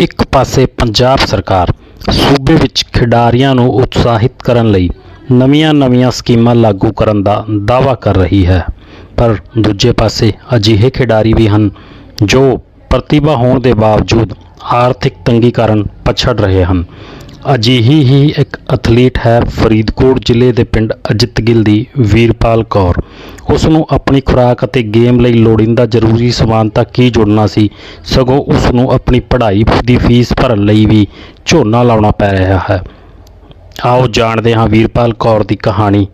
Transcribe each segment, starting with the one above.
ਇੱਕ ਪਾਸੇ ਪੰਜਾਬ ਸਰਕਾਰ ਸੂਬੇ ਵਿੱਚ ਖਿਡਾਰੀਆਂ ਨੂੰ ਉਤਸ਼ਾਹਿਤ ਕਰਨ ਲਈ ਨਵੀਆਂ-ਨਵੀਆਂ ਸਕੀਮਾਂ ਲਾਗੂ ਕਰਨ ਦਾ ਦਾਅਵਾ ਕਰ ਰਹੀ ਹੈ, ਪਰ ਦੂਜੇ ਪਾਸੇ ਅਜਿਹੇ ਖਿਡਾਰੀ ਵੀ ਹਨ ਜੋ ਪ੍ਰਤਿਭਾ ਹੋਣ ਦੇ ਬਾਵਜੂਦ ਆਰਥਿਕ ਤੰਗੀ ਕਾਰਨ ਪਛੜ ਰਹੇ ਹਨ। ਅਜਿਹੀ ਹੀ ਇੱਕ ਐਥਲੀਟ ਹੈ ਫਰੀਦਕੋਟ ਜ਼ਿਲ੍ਹੇ ਦੇ ਪਿੰਡ ਅਜਿਤਗਿੱਲ ਦੀ ਵੀਰਪਾਲ ਕੌਰ। ਉਸ ਨੂੰ ਆਪਣੀ ਖੁਰਾਕ ਅਤੇ ਗੇਮ ਲਈ ਲੋੜੀਂਦਾ ਜ਼ਰੂਰੀ ਸਮਾਨ ਤੱਕ ਕੀ ਜੁੜਨਾ ਸੀ? ਸਗੋਂ ਉਸ ਨੂੰ ਆਪਣੀ ਪੜ੍ਹਾਈ ਦੀ ਫੀਸ ਭਰਨ ਲਈ ਵੀ ਝੋਨਾ ਲਾਉਣਾ ਪੈ ਰਿਹਾ ਹੈ। ਆਓ ਜਾਣਦੇ ਹਾਂ ਵੀਰਪਾਲ ਕੌਰ ਦੀ ਕਹਾਣੀ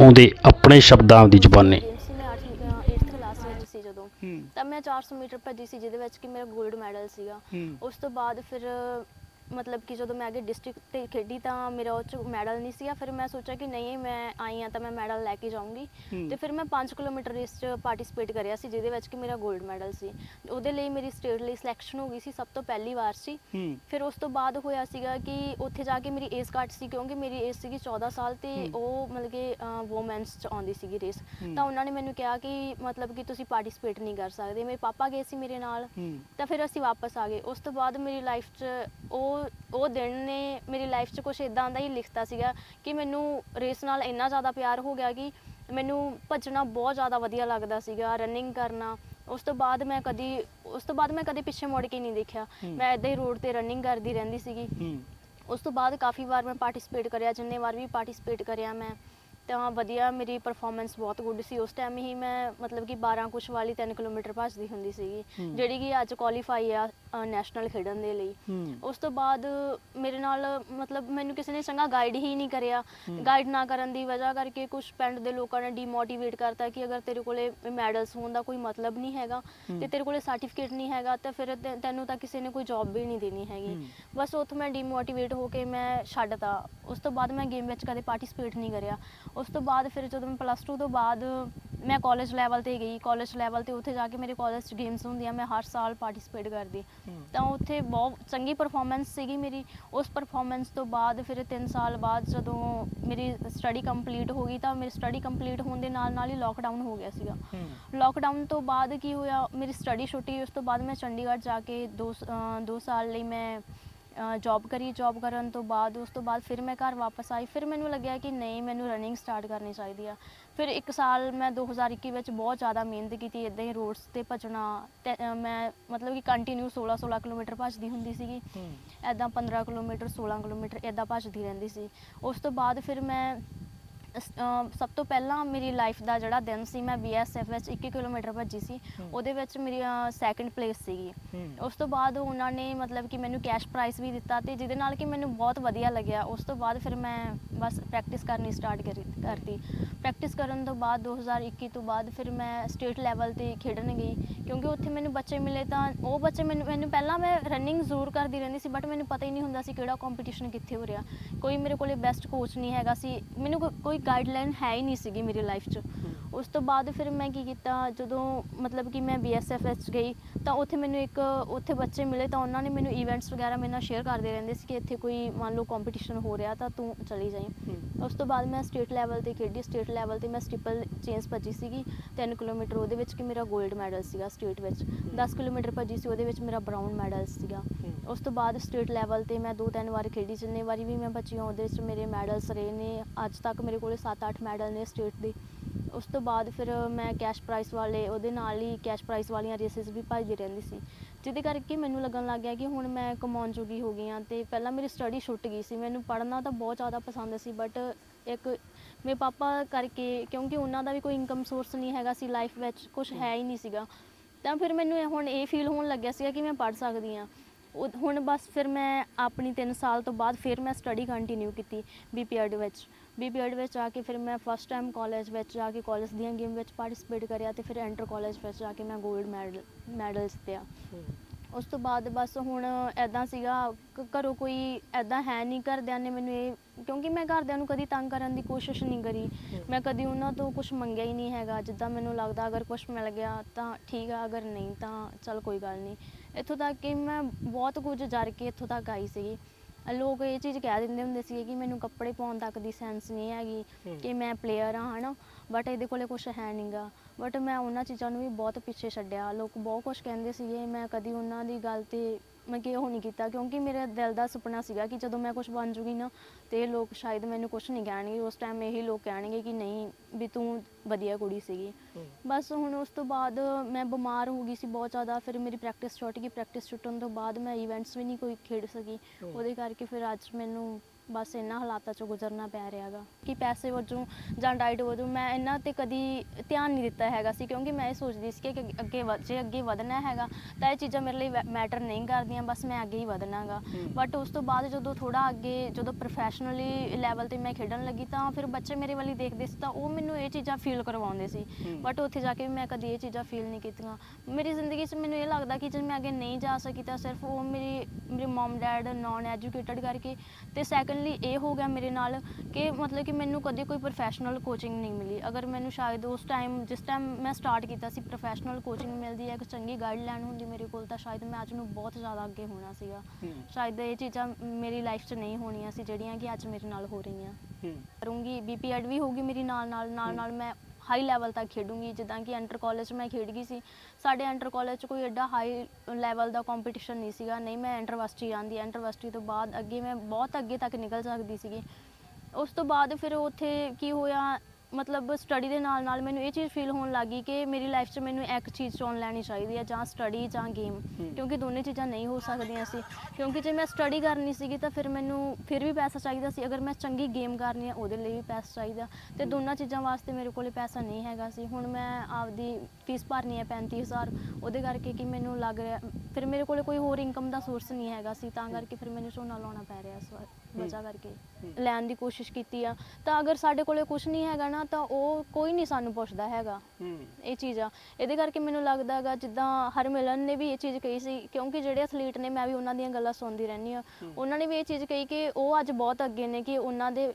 ਉਹਦੇ ਆਪਣੇ ਸ਼ਬਦਾਂ ਦੀ ਜ਼ੁਬਾਨੀ। ਸੀ ਮੈਂ 8th 8th ਕਲਾਸ ਵਿੱਚ ਸੀ ਜਦੋਂ। ਹੂੰ। ਤਾਂ ਮੈਂ 400 ਮੀਟਰ ਭੱਜੀ ਸੀ ਜਿਹਦੇ ਵਿੱਚ ਕਿ ਮੇਰਾ 골ਡ ਮੈਡਲ ਸੀਗਾ ਉਸ ਤੋਂ ਬਾਅਦ ਫਿਰ ਮਤਲਬ ਕਿ ਜਦੋਂ ਮੈਂ ਅੱਗੇ ਡਿਸਟ੍ਰਿਕਟ ਤੇ ਖੇਡੀ ਤਾਂ ਮੇਰਾ ਉਹ ਚ ਮੈਡਲ ਨਹੀਂ ਸੀਗਾ ਫਿਰ ਮੈਂ ਸੋਚਿਆ ਕਿ ਨਹੀਂ ਮੈਂ ਆਈ ਆ ਤਾਂ ਮੈਂ ਮੈਡਲ ਲੈ ਕੇ ਜਾਊਂਗੀ। ਹੂੰ। ਤੇ ਫਿਰ ਮੈਂ 5 ਕਿਲੋਮੀਟਰ ਰੇਸ 'ਚ ਪਾਰਟਿਸਿਪੇਟ ਕਰਿਆ ਸੀ ਜਿਹਦੇ ਵਿੱਚ ਕਿ ਮੇਰਾ 골ਡ ਮੈਡਲ ਸੀ। ਉਹਦੇ ਲਈ ਮੇਰੀ ਸਟੇਟ ਲਈ ਸਿਲੈਕਸ਼ਨ ਹੋ ਗਈ ਸੀ ਸਭ ਤੋਂ ਪਹਿਲੀ ਵਾਰ ਸੀ। ਹੂੰ। ਫਿਰ ਉਸ ਤੋਂ ਬਾਅਦ ਹੋਇਆ ਸੀਗਾ ਕਿ ਉੱਥੇ ਜਾ ਕੇ ਮੇਰੀ ਏਜ ਘੱਟ ਸੀ ਕਿਉਂਕਿ ਮੇਰੀ ਏਜ ਸੀਗੀ 14 ਸਾਲ ਤੇ ਹੂੰ। ਉਹ ਮਤਲਬ ਕਿ ਵੂਮੈਨਸ ਚ ਆਉਂਦੀ ਸੀਗੀ ਰੇਸ ਹੂੰ। ਤਾਂ ਉਹਨਾਂ ਨੇ ਮੈਨੂੰ ਕਿਹਾ ਕਿ ਮਤਲਬ ਕਿ ਤੁਸੀਂ ਪਾਰਟਿਸਿਪੇਟ ਨਹੀਂ ਕਰ ਸਕਦੇ। ਮੇਰੇ ਪਾਪਾ ਗਏ ਸੀ ਮੇਰੇ ਨਾਲ। ਹੂੰ। ਤਾਂ ਫਿਰ ਅਸੀਂ ਵਾਪਸ ਆ ਗਏ। ਉਸ ਤੋਂ ਬਾਅਦ ਮੇਰੀ ਲਾਈਫ 'ਚ ਉਹ ਉਹ ਦਿਨ ਨੇ ਮੇਰੀ ਲਾਈਫ 'ਚ ਕੁਝ ਇਦਾਂ ਦਾ ਹੀ ਲਿਖਤਾ ਸੀਗਾ ਕਿ ਮੈਨੂੰ ਰੇਸ ਨਾਲ ਇੰਨਾ ਜ਼ਿਆਦਾ ਪਿਆਰ ਹੋ ਗਿਆ ਕਿ ਮੈਨੂੰ ਭੱਜਣਾ ਬਹੁਤ ਜ਼ਿਆਦਾ ਵਧੀਆ ਲੱਗਦਾ ਸੀਗਾ ਰਨਿੰਗ ਕਰਨਾ। ਉਸ ਤੋਂ ਬਾਅਦ ਮੈਂ ਕਦੀ ਉਸ ਤੋਂ ਬਾਅਦ ਮੈਂ ਕਦੇ ਪਿੱਛੇ ਮੁੜ ਕੇ ਨਹੀਂ ਦੇਖਿਆ। ਮੈਂ ਇਦਾਂ ਹੀ ਰੋਡ ਤੇ ਰਨਿੰਗ ਕਰਦੀ ਰਹਿੰਦੀ ਸੀਗੀ। ਉਸ ਤੋਂ ਬਾਅਦ ਕਾਫੀ ਵਾਰ ਮੈਂ ਪਾਰਟਿਸਿਪੇਟ ਕਰਿਆ ਜਿੰਨੇ ਵਾਰ ਵੀ ਪਾਰਟਿਸਿਪੇਟ ਕਰਿਆ ਮੈਂ ਤਾਂ ਵਧੀਆ ਮੇਰੀ ਪਰਫਾਰਮੈਂਸ ਬਹੁਤ ਗੁੱਡ ਸੀ। ਉਸ ਟਾਈਮ ਹੀ ਮੈਂ ਮਤਲਬ ਕਿ 12 ਕੁਛ ਵਾਲੀ 3 ਕਿਲੋਮੀਟਰ ਭੱਜਦੀ ਹੁੰਦੀ ਸੀਗੀ। ਜਿਹੜੀ ਕਿ ਅੱਜ ਕੁਆਲੀਫਾਈ ਆ। ਨੈਸ਼ਨਲ ਖੇਡਣ ਦੇ ਲਈ ਉਸ ਤੋਂ ਬਾਅਦ ਮੇਰੇ ਨਾਲ ਮਤਲਬ ਮੈਨੂੰ ਕਿਸੇ ਨੇ ਚੰਗਾ ਗਾਈਡ ਹੀ ਨਹੀਂ ਕਰਿਆ। ਗਾਈਡ ਨਾ ਕਰਨ ਦੀ ਵਜ੍ਹਾ ਕਰਕੇ ਕੁਝ ਪਿੰਡ ਦੇ ਲੋਕਾਂ ਨੇ ਡੀਮੋਟੀਵੇਟ ਕਰਤਾ ਕਿ ਅਗਰ ਤੇਰੇ ਕੋਲੇ ਮੈਡਲਸ ਹੋਣ ਦਾ ਕੋਈ ਮਤਲਬ ਨਹੀਂ ਹੈਗਾ। ਤੇ ਤੇਰੇ ਕੋਲੇ ਸਰਟੀਫਿਕੇਟ ਨਹੀਂ ਹੈਗਾ ਤਾਂ ਫਿਰ ਤੈਨੂੰ ਤਾਂ ਕਿਸੇ ਨੇ ਕੋਈ ਜੌਬ ਵੀ ਨਹੀਂ ਦੇਣੀ ਹੈਗੀ। ਬਸ ਉੱਥੋਂ ਮੈਂ ਡੀਮੋਟੀਵੇਟ ਹੋ ਕੇ ਮੈਂ ਛੱਡਤਾ ਉਸ ਤੋਂ ਬਾਅਦ ਮੈਂ ਗੇਮ ਵਿੱਚ ਕਦੇ ਪਾਰਟਿਸਿਪੇਟ ਨਹੀਂ ਕਰਿਆ ਉਸ ਤੋਂ ਬਾਅਦ ਫਿਰ ਜਦੋਂ ਮੈਂ ਪਲੱਸ 2 ਤੋਂ ਬਾਅਦ ਮੈਂ ਕਾਲਜ ਲੈਵਲ ਤੇ ਗਈ ਕਾਲਜ ਲੈਵਲ ਤੇ ਉੱਥੇ ਜਾ ਕੇ ਮੇਰੇ ਕਾਲਜ 'ਚ ਗੇਮਸ ਹੁੰਦੀਆਂ ਮੈਂ ਹਰ ਸਾਲ ਪਾਰਟਿਸਿਪੇਟ ਕਰਦੀ। ਤਾਂ ਉੱਥੇ ਬਹੁਤ ਚੰਗੀ ਪਰਫਾਰਮੈਂਸ ਸੀਗੀ ਮੇਰੀ। ਉਸ ਪਰਫਾਰਮੈਂਸ ਤੋਂ ਬਾਅਦ ਫਿਰ 3 ਸਾਲ ਬਾਅਦ ਜਦੋਂ ਮੇਰੀ ਸਟੱਡੀ ਕੰਪਲੀਟ ਹੋ ਗਈ ਤਾਂ ਮੇਰੀ ਸਟੱਡੀ ਕੰਪਲੀਟ ਹੋਣ ਦੇ ਨਾਲ ਨਾਲ ਹੀ ਲੋਕਡਾਊਨ ਹੋ ਗਿਆ ਸੀਗਾ। ਲੋਕਡਾਊਨ ਤੋਂ ਬਾਅਦ ਕੀ ਹੋਇਆ ਮੇਰੀ ਸਟੱਡੀ ਛੁੱਟੀ ਉਸ ਤੋਂ ਬਾਅਦ ਮੈਂ ਚੰਡੀਗੜ੍ਹ ਜਾ ਕੇ 2 2 ਸਾਲ ਲਈ ਮੈਂ ਜੌਬ ਕਰੀ। ਜੌਬ ਕਰਨ ਤੋਂ ਬਾਅਦ ਉਸ ਤੋਂ ਬਾਅਦ ਫਿਰ ਮੈਂ ਘਰ ਵਾਪਸ ਆਈ। ਫਿਰ ਮੈਨੂੰ ਲੱਗਿਆ ਕਿ ਨਹੀਂ ਮੈਨੂੰ ਰਨਿੰਗ ਸਟਾਰਟ ਕਰਨੀ ਚਾਹੀਦੀ ਆ। ਫਿਰ ਇੱਕ ਸਾਲ ਮੈਂ 2021 ਵਿੱਚ ਬਹੁਤ ਜ਼ਿਆਦਾ ਮਿਹਨਤ ਕੀਤੀ ਇਦਾਂ ਹੀ ਰੋਡਸ ਤੇ ਭੱਜਣਾ ਮੈਂ ਮਤਲਬ ਕਿ ਕੰਟੀਨਿਊ 16 16 ਕਿਲੋਮੀਟਰ ਭੱਜਦੀ ਹੁੰਦੀ ਸੀਗੀ। ਐਦਾਂ 15 ਕਿਲੋਮੀਟਰ 16 ਕਿਲੋਮੀਟਰ ਐਦਾਂ ਭੱਜਦੀ ਰਹਿੰਦੀ ਸੀ। ਉਸ ਤੋਂ ਬਾਅਦ ਫਿਰ ਮੈਂ ਸਭ ਤੋਂ ਪਹਿਲਾਂ ਮੇਰੀ ਲਾਈਫ ਦਾ ਜਿਹੜਾ ਦਿਨ ਸੀ ਮੈਂ ਬੀਐਸਐਫ ਵਿੱਚ 21 ਕਿਲੋਮੀਟਰ ਭੱਜੀ ਸੀ। ਉਹਦੇ ਵਿੱਚ ਮੇਰੀ ਸੈਕੰਡ ਪਲੇਸ ਸੀਗੀ। ਉਸ ਤੋਂ ਬਾਅਦ ਉਹਨਾਂ ਨੇ ਮਤਲਬ ਕਿ ਮੈਨੂੰ ਕੈਸ਼ ਪ੍ਰਾਈਜ਼ ਵੀ ਦਿੱਤਾ ਤੇ ਜਿਹਦੇ ਨਾਲ ਕਿ ਮੈਨੂੰ ਬਹੁਤ ਵਧੀਆ ਲੱਗਿਆ। ਉਸ ਤੋਂ ਬਾਅਦ ਫਿਰ ਮੈਂ ਬਸ ਪ੍ਰੈਕਟਿਸ ਕਰਨੀ ਸਟਾਰਟ ਕਰੀ ਕਰਤੀ। ਪ੍ਰੈਕਟਿਸ ਕਰਨ ਤੋਂ ਬਾਅਦ 2021 ਤੋਂ ਬਾਅਦ ਫਿਰ ਮੈਂ ਸਟੇਟ ਲੈਵਲ ਤੇ ਖੇਡਣ ਗਈ। ਕਿਉਂਕਿ ਉੱਥੇ ਮੈਨੂੰ ਬੱਚੇ ਮਿਲੇ ਤਾਂ ਉਹ ਬੱਚੇ ਮੈਨੂੰ ਮੈਨੂੰ ਪਹਿਲਾਂ ਮੈਂ ਰਨਿੰਗ ਜ਼ਰੂਰ ਕਰਦੀ ਰਹਿੰਦੀ ਸੀ ਬਟ ਮੈਨੂੰ ਪਤਾ ਹੀ ਨਹੀਂ ਹੁੰਦਾ ਸੀ ਕਿਹੜਾ ਕੰਪੀਟੀਸ਼ਨ ਕਿੱਥੇ ਹੋ ਰਿਹਾ। ਕੋਈ ਮੇਰੇ ਕੋਲੇ ਬੈਸਟ ਕੋਚ ਨਹੀਂ ਹੈਗਾ ਸੀ, ਮੈਨੂੰ ਕੋ- ਕੋਈ ਗਾਈਡਲਾਈਨ ਹੈ ਹੀ ਨਹੀਂ ਸੀਗੀ ਮੇਰੀ ਲਾਈਫ 'ਚ। ਉਸ ਤੋਂ ਬਾਅਦ ਫਿਰ ਮੈਂ ਕੀ ਕੀਤਾ ਜਦੋਂ ਮਤਲਬ ਕਿ ਮੈਂ ਬੀਐਸਐਫ ਵਿੱਚ ਗਈ ਤਾਂ ਉੱਥੇ ਮੈਨੂੰ ਇੱਕ ਉੱਥੇ ਬੱਚੇ ਮਿਲੇ ਤਾਂ ਉਹਨਾਂ ਨੇ ਮੈਨੂੰ ਇਵੈਂਟਸ ਵਗੈਰਾ ਮੇਰੇ ਨਾਲ ਸ਼ੇਅਰ ਕਰਦੇ ਰਹਿੰਦੇ ਸੀ ਕਿ ਇੱਥੇ ਕੋਈ ਮੰਨ ਲਓ ਕੰਪੀਟੀਸ਼ਨ ਹੋ ਰਿਹਾ ਤਾਂ ਤੂੰ ਚਲੀ ਜਾਈਂ। ਉਸ ਤੋਂ ਬਾਅਦ ਮੈਂ ਸਟੇਟ ਲੈਵਲ ਤੇ ਖੇਡੀ ਸਟੇਟ ਲੈਵਲ ਤੇ ਮੈਂ ਸਟਿਪਲ ਚੇਂਜ ਭੱਜੀ ਸੀਗੀ 3 ਕਿਲੋਮੀਟਰ ਉਹਦੇ ਵਿੱਚ ਕਿ ਮੇਰਾ 골ਡ ਮੈਡਲ ਸੀਗਾ ਸਟੇਟ ਵਿੱਚ। 10 ਕਿਲੋਮੀਟਰ ਭੱਜੀ ਸੀ ਉਹਦੇ ਵਿੱਚ ਮੇਰਾ ਬ੍ਰਾਊਨ ਮੈਡਲ ਸੀਗਾ। ਉਸ ਤੋਂ ਬਾਅਦ ਸਟੇਟ ਲੈਵਲ ਤੇ ਮੈਂ ਦੋ ਤਿੰਨ ਵਾਰ ਖੇਡੀ ਜਿੰਨੇ ਵਾਰੀ ਵੀ ਮੈਂ ਭੱਜੀ ਹਾਂ ਉਹਦੇ ਵਿੱਚ ਮੇਰੇ ਮੈਡਲਸ ਰਹੇ ਨੇ। ਅੱਜ ਤੱਕ ਮੇਰੇ ਕੋਲੇ 7-8 ਮੈਡਲ ਨੇ ਸਟੇਟ ਦੇ। ਉਸ ਤੋਂ ਬਾਅਦ ਫਿਰ ਮੈਂ ਕੈਸ਼ ਪ੍ਰਾਈਸ ਵਾਲੇ ਉਹਦੇ ਨਾਲ ਹੀ ਕੈਸ਼ ਪ੍ਰਾਈਸ ਵਾਲੀਆਂ ਰੇਸਿਸ ਵੀ ਭੱਜਦੀ ਰਹਿੰਦੀ ਸੀ। ਜਿਹਦੇ ਕਰਕੇ ਮੈਨੂੰ ਲੱਗਣ ਲੱਗ ਗਿਆ ਕਿ ਹੁਣ ਮੈਂ ਕਮਾਉਣ ਜੋਗੀ ਹੋ ਗਈ ਹਾਂ ਤੇ ਪਹਿਲਾਂ ਮੇਰੀ ਸਟੱਡੀ ਛੁੱਟ ਗਈ ਸੀ। ਮੈਨੂੰ ਪੜ੍ਹਨਾ ਤਾਂ ਬਹੁਤ ਜ਼ਿਆਦਾ ਪਸੰਦ ਸੀ ਬਟ ਇੱਕ ਮੇਰੇ ਪਾਪਾ ਕਰਕੇ ਕਿਉਂਕਿ ਉਹਨਾਂ ਦਾ ਵੀ ਕੋਈ ਇਨਕਮ ਸੋਰਸ ਨਹੀਂ ਹੈਗਾ ਸੀ ਲਾਈਫ ਵਿੱਚ ਕੁਝ ਹੈ ਹੀ ਨਹੀਂ ਸੀਗਾ। ਤਾਂ ਫਿਰ ਮੈਨੂੰ ਇਹ ਹੁਣ ਇਹ ਫੀਲ ਹੋਣ ਲੱਗਿਆ ਸੀਗਾ ਕਿ ਮੈਂ ਪੜ੍ਹ ਸਕਦੀ ਹਾਂ। ਉਹ- ਹੁਣ ਬਸ ਫਿਰ ਮੈਂ ਆਪਣੀ 3 ਸਾਲ ਤੋਂ ਬਾਅਦ ਫਿਰ ਮੈਂ ਸਟੱਡੀ ਕੰਟੀਨਿਊ ਕੀਤੀ ਬੀਪੀਐਡ ਵਿੱਚ। ਬੀਪੀਐਡ ਵਿੱਚ ਆ ਕੇ ਫਿਰ ਮੈਂ ਫਸਟ ਟਾਈਮ ਕਾਲਜ ਵਿੱਚ ਜਾ ਕੇ ਕਾਲਜ ਦੀਆਂ ਗੇਮ ਵਿੱਚ ਪਾਰਟਿਸਿਪੇਟ ਕਰਿਆ ਤੇ ਫਿਰ ਐਂਟਰ ਕਾਲਜ ਵਿੱਚ ਜਾ ਕੇ ਮੈਂ 골ਡ ਮੈਡਲ ਮੈਡਲ ਜਿੱਤਿਆ ਉਸ ਤੋਂ ਬਾਅਦ ਬਸ ਹੁਣ ਐਦਾਂ ਸੀਗਾ ਕ- ਘਰੋਂ ਕੋਈ ਐਦਾਂ ਹੈ ਨਹੀਂ ਘਰਦਿਆਂ ਨੇ ਮੈਨੂੰ ਇਹ ਕਿਉਂਕਿ ਮੈਂ ਘਰਦਿਆਂ ਨੂੰ ਕਦੀ ਤੰਗ ਕਰਨ ਦੀ ਕੋਸ਼ਿਸ਼ ਨਹੀਂ ਕਰੀ। ਮੈਂ ਕਦੀ ਉਹਨਾਂ ਤੋਂ ਕੁਝ ਮੰਗਿਆ ਹੀ ਨਹੀਂ ਹੈਗਾ। ਜਿੱਦਾਂ ਮੈਨੂੰ ਲੱਗਦਾ ਅਗਰ ਕੁਝ ਮਿਲ ਗਿਆ ਤਾਂ ਠੀਕ ਆ ਅਗਰ ਨਹੀਂ ਤਾਂ ਚਲ ਕੋਈ ਗੱਲ ਨਹੀਂ। ਇੱਥੋਂ ਤੱਕ ਕਿ ਮੈਂ ਬਹੁਤ ਕੁਝ ਜਰ ਕੇ ਇੱਥੋਂ ਤੱਕ ਆਈ ਸੀਗੀ। ਲੋਕ ਇਹ ਚੀਜ਼ ਕਹਿ ਦਿੰਦੇ ਹੁੰਦੇ ਸੀ ਕਿ ਮੈਨੂੰ ਕੱਪੜੇ ਪਾਉਣ ਤੱਕ ਦੀ ਸੈਂਸ ਨਹੀਂ ਹੈਗੀ ਹੂੰ। ਕਿ ਮੈਂ ਪਲੇਅਰ ਆ ਹਨਾ। ਬਟ ਇਹਦੇ ਕੋਲੇ ਕੁਝ ਹੈ ਨਹੀਂਗਾ ਬਟ ਮੈਂ ਉਹਨਾਂ ਚੀਜ਼ਾਂ ਨੂੰ ਵੀ ਬਹੁਤ ਪਿੱਛੇ ਛੱਡਿਆ। ਲੋਕ ਬਹੁਤ ਕੁਝ ਕਹਿੰਦੇ ਸੀਗੇ ਮੈਂ ਕਦੀ ਉਹਨਾਂ ਦੀ ਗੱਲ ਤੇ ਮੈਂ ਕਿ ਉਹ ਨਹੀਂ ਕੀਤਾ ਕਿਉਂਕਿ ਮੇਰੇ ਦਿਲ ਦਾ ਸੁਪਨਾ ਸੀਗਾ ਕਿ ਜਦੋਂ ਮੈਂ ਕੁਝ ਬਣ ਜੂਗੀ ਨਾ ਤੇ ਇਹ ਲੋਕ ਸ਼ਾਇਦ ਮੈਨੂੰ ਕੁਝ ਨਹੀਂ ਕਹਿਣਗੇ। ਉਸ ਟਾਈਮ ਇਹੀ ਲੋਕ ਕਹਿਣਗੇ ਕਿ ਨਹੀਂ ਵੀ ਤੂੰ ਵਧੀਆ ਕੁੜੀ ਸੀਗੀ। ਬਸ ਹੁਣ ਉਸ ਤੋਂ ਬਾਅਦ ਮੈਂ ਬਿਮਾਰ ਹੋ ਗਈ ਸੀ ਬਹੁਤ ਜ਼ਿਆਦਾ ਫਿਰ ਮੇਰੀ ਪ੍ਰੈਕਟਿਸ ਛੁੱਟ ਗਈ। ਪ੍ਰੈਕਟਿਸ ਛੁੱਟਣ ਤੋਂ ਬਾਅਦ ਮੈਂ ਇਵੈਂਟਸ ਵੀ ਨਹੀਂ ਕੋਈ ਖੇਡ ਸਕੀ। ਉਹਦੇ ਕਰਕੇ ਫਿਰ ਅੱਜ ਮੈਨੂੰ ਬਸ ਇਹਨਾਂ ਹਾਲਾਤਾਂ ਚੋਂ ਗੁਜ਼ਰਨਾ ਪੈ ਰਿਹਾਗਾ ਕਿ ਪੈਸੇ ਵਜੋਂ ਜਾਂ ਡਾਈਟ ਵਜੋਂ ਮੈਂ ਇਹਨਾਂ ਤੇ ਕਦੀ ਧਿਆਨ ਨਹੀਂ ਦਿੱਤਾ ਹੈਗਾ ਸੀ ਕਿਉਂਕਿ ਮੈਂ ਇਹ ਸੋਚਦੀ ਸੀ ਕਿ ਅੱਗੇ- ਵਧ- ਜੇ ਅੱਗੇ ਵਧਣਾ ਹੈਗਾ ਤਾਂ ਇਹ ਚੀਜ਼ਾਂ ਮੇਰੇ ਲਈ ਮੈਟਰ ਨਹੀਂ ਕਰਦੀਆਂ ਬਸ ਮੈਂ ਅੱਗੇ ਹੀ ਵਧਣਾਗਾ। ਬਟ ਉਸ ਤੋਂ ਬਾਅਦ ਜਦੋਂ ਥੋੜਾ ਅੱਗੇ ਜਦੋਂ ਪ੍ਰੋਫੈਸ਼ਨਲੀ ਲੈਵਲ ਤੇ ਮੈਂ ਖੇਡਣ ਲੱਗੀ ਤਾਂ ਫਿਰ ਬੱਚੇ ਮੇਰੇ ਵੱਲ ਦੇਖਦੇ ਸੀ ਤਾਂ ਉਹ ਮੈਨੂੰ ਇਹ ਚੀਜ਼ਾਂ ਫੀਲ ਕਰਵਾਉਂਦੇ ਸੀ। ਬਟ ਉੱਥੇ ਜਾ ਕੇ ਵੀ ਮੈਂ ਕਦੀ ਇਹ ਚੀਜ਼ਾਂ ਫੀਲ ਨਹੀਂ ਕੀਤੀਆਂ। ਮੇਰੀ ਜ਼ਿੰਦਗੀ 'ਚ ਮੈਨੂੰ ਇਹ ਲੱਗਦਾ ਕਿ ਜੇ ਮੈਂ ਅੱਗੇ ਨਹੀਂ ਜਾ ਸਕੀ ਤਾਂ ਸਿਰਫ ਉਹ ਮੇਰੀ ਮੇਰੇ ਮਮ ਡੈਡ ਨਾਨ ਐਜੂਕੇਟਡ ਕਰਕੇ ਤੇ ਸੈਕੰਡਲੀ ਇਹ ਹੋ ਗਿਆ ਮੇਰੇ ਨਾਲ ਕਿ ਮਤਲਬ ਕਿ ਮੈਨੂੰ ਕਦੇ ਕੋਈ ਪ੍ਰੋਫੈਸ਼ਨਲ ਕੋਚਿੰਗ ਨਹੀਂ ਮਿਲੀ। ਅਗਰ ਮੈਨੂੰ ਸ਼ਾਇਦ ਉਸ ਟਾਈਮ ਜਿਸ ਟਾਈਮ ਮੈਂ ਸਟਾਰਟ ਕੀਤਾ ਸੀ ਪ੍ਰੋਫੈਸ਼ਨਲ ਕੋਚਿੰਗ ਮਿਲਦੀ ਹੈ ਇੱਕ ਚੰਗੀ ਗਾਈਡਲਾਈਨ ਹੁੰਦੀ ਮੇਰੇ ਕੋਲ ਤਾਂ ਸ਼ਾਇਦ ਮੈਂ ਅੱਜ ਨੂੰ ਬਹੁਤ ਜ਼ਿਆਦਾ ਅੱਗੇ ਹੋਣਾ ਸੀਗਾ। ਸ਼ਾਇਦ ਇਹ ਚੀਜ਼ਾਂ ਮੇਰੀ ਲਾਈਫ 'ਚ ਨਹੀਂ ਹੋਣੀਆਂ ਸੀ ਜਿਹੜੀਆਂ ਕਿ ਅੱਜ ਮੇਰੇ ਨਾਲ ਹੋ ਰਹੀਆਂ। ਕਰੂੰਗੀ ਬੀਪੀ ਐਡ ਵੀ ਹੋਊਗੀ ਮੇਰੀ ਨਾਲ ਨਾਲ ਨਾਲ ਨਾਲ ਮੈਂ ਹਾਈ ਲੈਵਲ ਤੱਕ ਖੇਡੂੰਗੀ, ਜਿੱਦਾਂ ਕਿ ਇੰਟਰ ਕਾਲਜ ਮੈਂ ਖੇਡ ਗਈ ਸੀ। ਸਾਡੇ ਇੰਟਰ ਕਾਲਜ 'ਚ ਕੋਈ ਐਡਾ ਹਾਈ ਲੈਵਲ ਦਾ ਕੰਪੀਟੀਸ਼ਨ ਨਹੀਂ ਸੀਗਾ, ਨਹੀਂ ਮੈਂ ਇੰਟਰਵਰਸਿਟੀ ਆਂਦੀ ਇੰਟਰਵਰਸਿਟੀ ਤੋਂ ਬਾਅਦ ਅੱਗੇ ਮੈਂ ਬਹੁਤ ਅੱਗੇ ਤੱਕ ਨਿਕਲ ਸਕਦੀ ਸੀਗੀ। ਉਸ ਤੋਂ ਬਾਅਦ ਫਿਰ ਉੱਥੇ ਕੀ ਹੋਇਆ ਮਤਲਬ ਸਟੱਡੀ ਦੇ ਨਾਲ ਨਾਲ ਮੈਨੂੰ ਇਹ ਚੀਜ਼ ਫੀਲ ਹੋਣ ਲੱਗੀ ਕਿ ਮੇਰੀ ਲਾਈਫ 'ਚ ਮੈਨੂੰ ਇੱਕ ਚੀਜ਼ ਚੁਣ ਲੈਣੀ ਚਾਹੀਦੀ ਹੈ ਜਾਂ ਸਟੱਡੀ ਜਾਂ ਗੇਮ ਕਿਉਂਕਿ ਦੋਨੇ ਚੀਜ਼ਾਂ ਨਹੀਂ ਹੋ ਸਕਦੀਆਂ ਸੀ। ਕਿਉਂਕਿ ਜੇ ਮੈਂ ਸਟੱਡੀ ਕਰਨੀ ਸੀਗੀ ਤਾਂ ਫਿਰ ਮੈਨੂੰ ਫਿਰ ਵੀ ਪੈਸਾ ਚਾਹੀਦਾ ਸੀ। ਅਗਰ ਮੈਂ ਚੰਗੀ ਗੇਮ ਕਰਨੀ ਹੈ ਉਹਦੇ ਲਈ ਵੀ ਪੈਸਾ ਚਾਹੀਦਾ। ਤੇ ਦੋਨਾਂ ਚੀਜ਼ਾਂ ਵਾਸਤੇ ਮੇਰੇ ਕੋਲੇ ਪੈਸਾ ਨਹੀਂ ਹੈਗਾ ਸੀ। ਹੁਣ ਮੈਂ ਆਪਦੀ ਫੀਸ ਭਰਨੀ ਹੈ 35000 ਉਹਦੇ ਕਰਕੇ ਕਿ ਮੈਨੂੰ ਲੱਗ ਰਿਹਾ ਫਿਰ ਮੇਰੇ ਕੋਲੇ ਕੋਈ ਹੋਰ ਇਨਕਮ ਦਾ ਸੋਰਸ ਨਹੀਂ ਹੈਗਾ ਸੀ। ਤਾਂ ਕਰਕੇ ਫਿਰ ਮੈਨੂੰ ਝੋਨਾ ਲਾਉਣਾ ਪੈ ਰਿਹਾ ਇਸ ਵਾਰ ਵਜ੍ਹਾ ਕਰਕੇ ਲੈਣ ਦੀ ਕੋਸ਼ਿਸ਼ ਕੀਤੀ ਆ। ਤਾਂ ਅਗਰ ਸਾਡੇ ਕੋਲੇ ਕੁਝ ਨਹੀਂ ਹੈਗਾ ਨਾ ਤਾਂ ਉਹ ਕੋਈ ਨਹੀਂ ਸਾਨੂੰ ਪੁੱਛਦਾ ਹੈਗਾ ਇਹ ਚੀਜ਼। ਇਹਦੇ ਕਰਕੇ ਮੈਨੂੰ ਲੱਗਦਾ ਹੈਗਾ ਜਿੱਦਾਂ ਹਰਮਿਲਨ ਨੇ ਵੀ ਇਹ ਚੀਜ਼ ਕਹੀ ਸੀ ਕਿਉਂਕਿ ਜਿਹੜੇ ਐਥਲੀਟ ਨੇ ਮੈਂ ਵੀ ਉਹਨਾਂ ਦੀਆਂ ਗੱਲਾਂ ਸੁਣਦੀ ਰਹਿੰਦੀ ਆ ਉਹਨਾਂ ਨੇ ਵੀ ਇਹ ਚੀਜ਼ ਕਹੀ ਕਿ ਉਹ ਅੱਜ ਬਹੁਤ ਅੱਗੇ ਨੇ ਕਿ ਉਹਨਾਂ ਦੇ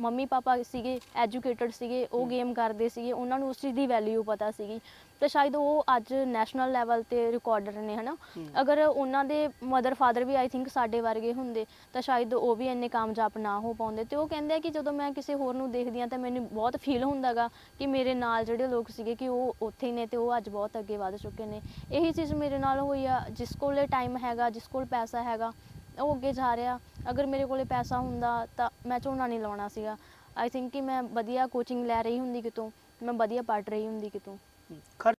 ਮੰਮੀ ਪਾਪਾ ਸੀਗੇ ਐਜੂਕੇਟਡ ਸੀਗੇ ਉਹ ਗੇਮ ਕਰਦੇ ਸੀਗੇ ਉਹਨਾਂ ਨੂੰ ਉਸ ਚੀਜ਼ ਦੀ ਵੈਲਿਊ ਪਤਾ ਸੀਗੀ। ਤੇ ਸ਼ਾਇਦ ਉਹ ਅੱਜ ਨੈਸ਼ਨਲ ਲੈਵਲ ਤੇ ਰਿਕਾਰਡਰ ਨੇ ਹਨਾ? ਅਗਰ ਉਹਨਾਂ ਦੇ ਮਦਰ ਫਾਦਰ ਵੀ ਆਈ ਥਿੰਕ ਸਾਡੇ ਵਰਗੇ ਹੁੰਦੇ ਤਾਂ ਸ਼ਾਇਦ ਉਹ ਵੀ ਇੰਨੇ ਕਾਮਯਾਬ ਨਾ ਹੋ ਪਾਉਂਦੇ। ਤੇ ਉਹ ਕਹਿੰਦੇ ਆ ਕਿ ਜਦੋਂ ਮੈਂ ਕਿਸੇ ਹੋਰ ਨੂੰ ਦੇਖਦੀ ਆ ਤਾਂ ਮੈਨੂੰ ਬਹੁਤ ਫੀਲ ਹੁੰਦਾਗਾ ਕਿ ਮੇਰੇ ਨਾਲ ਜਿਹੜੇ ਲੋਕ ਸੀਗੇ ਕਿ ਉਹ ਉੱਥੇ ਹੀ ਨੇ ਤੇ ਉਹ ਅੱਜ ਬਹੁਤ ਅੱਗੇ ਵਧ ਚੁੱਕੇ ਨੇ। ਇਹੀ ਚੀਜ਼ ਮੇਰੇ ਨਾਲ ਹੋਈ ਆ ਜਿਸ ਕੋਲੇ ਟਾਈਮ ਹੈਗਾ ਜਿਸ ਕੋਲ ਪੈਸਾ ਹੈਗਾ ਉਹ ਅੱਗੇ ਜਾ ਰਿਹਾ। ਅਗਰ ਮੇਰੇ ਕੋਲੇ ਪੈਸਾ ਹੁੰਦਾ ਤਾਂ ਮੈਂ ਝੋਨਾ ਨਹੀਂ ਲਾਉਣਾ ਸੀਗਾ। ਆਈ ਥਿੰਕ ਕਿ ਮੈਂ ਵਧੀਆ ਕੋਚਿੰਗ ਲੈ ਰਹੀ ਹੁੰਦੀ ਕਿਤੋਂ, ਮੈਂ ਵਧੀਆ ਪੜ੍ਹ ਰਹੀ ਹੁੰਦੀ ਕਿਤੋਂ। ਖਰਚ